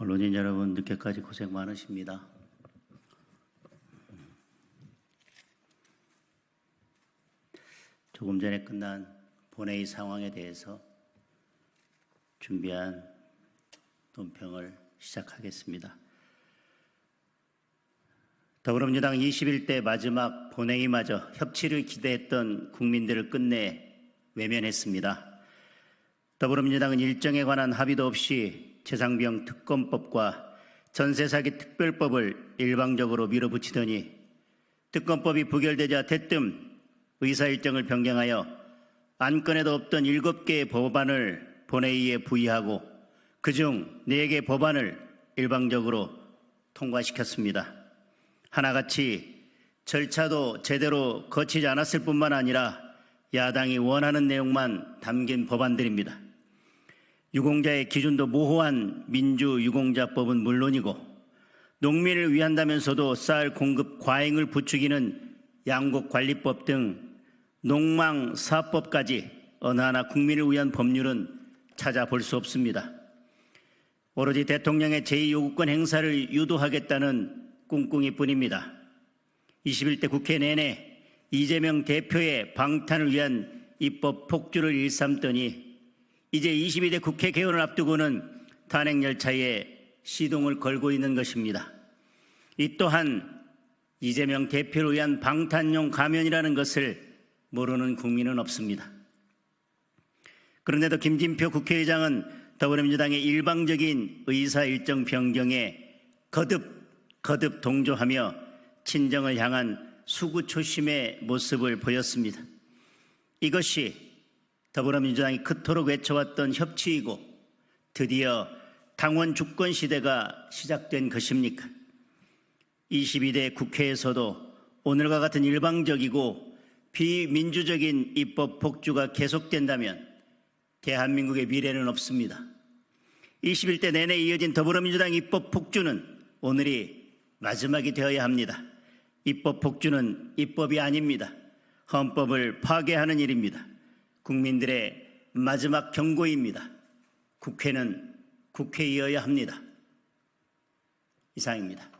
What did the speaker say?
언론인 여러분 늦게까지 고생 많으십니다. 조금 전에 끝난 본회의 상황에 대해서 준비한 논평을 시작하겠습니다. 더불어민주당 21대 마지막 본회의마저 협치를 기대했던 국민들을 끝내 외면했습니다. 더불어민주당은 일정에 관한 합의도 없이 재상병 특검법과 전세사기 특별법을 일방적으로 밀어붙이더니 특검법이 부결되자 대뜸 의사 일정을 변경하여 안건에도 없던 7개의 법안을 본회의에 부의하고 그중 4개 법안을 일방적으로 통과시켰습니다. 하나같이 절차도 제대로 거치지 않았을 뿐만 아니라 야당이 원하는 내용만 담긴 법안들입니다. 유공자의 기준도 모호한 민주유공자법은 물론이고 농민을 위한다면서도 쌀 공급 과잉을 부추기는 양곡관리법 등 농망사법까지 어느 하나 국민을 위한 법률은 찾아볼 수 없습니다. 오로지 대통령의 제2요구권 행사를 유도하겠다는 꿍꿍이뿐입니다. 21대 국회 내내 이재명 대표의 방탄을 위한 입법 폭주를 일삼더니 이제 22대 국회 개원을 앞두고는 탄핵 열차에 시동을 걸고 있는 것입니다. 이 또한 이재명 대표를 위한 방탄용 가면이라는 것을 모르는 국민은 없습니다. 그런데도 김진표 국회의장은 더불어민주당의 일방적인 의사 일정 변경에 거듭 거듭 동조하며 친정을 향한 수구 초심의 모습을 보였습니다. 이것이 더불어민주당이 그토록 외쳐왔던 협치이고 드디어 당원 주권 시대가 시작된 것입니까? 22대 국회에서도 오늘과 같은 일방적이고 비민주적인 입법 폭주가 계속된다면 대한민국의 미래는 없습니다. 21대 내내 이어진 더불어민주당 입법 폭주는 오늘이 마지막이 되어야 합니다. 입법 폭주는 입법이 아닙니다. 헌법을 파괴하는 일입니다. 국민들의 마지막 경고입니다. 국회는 국회이어야 합니다. 이상입니다.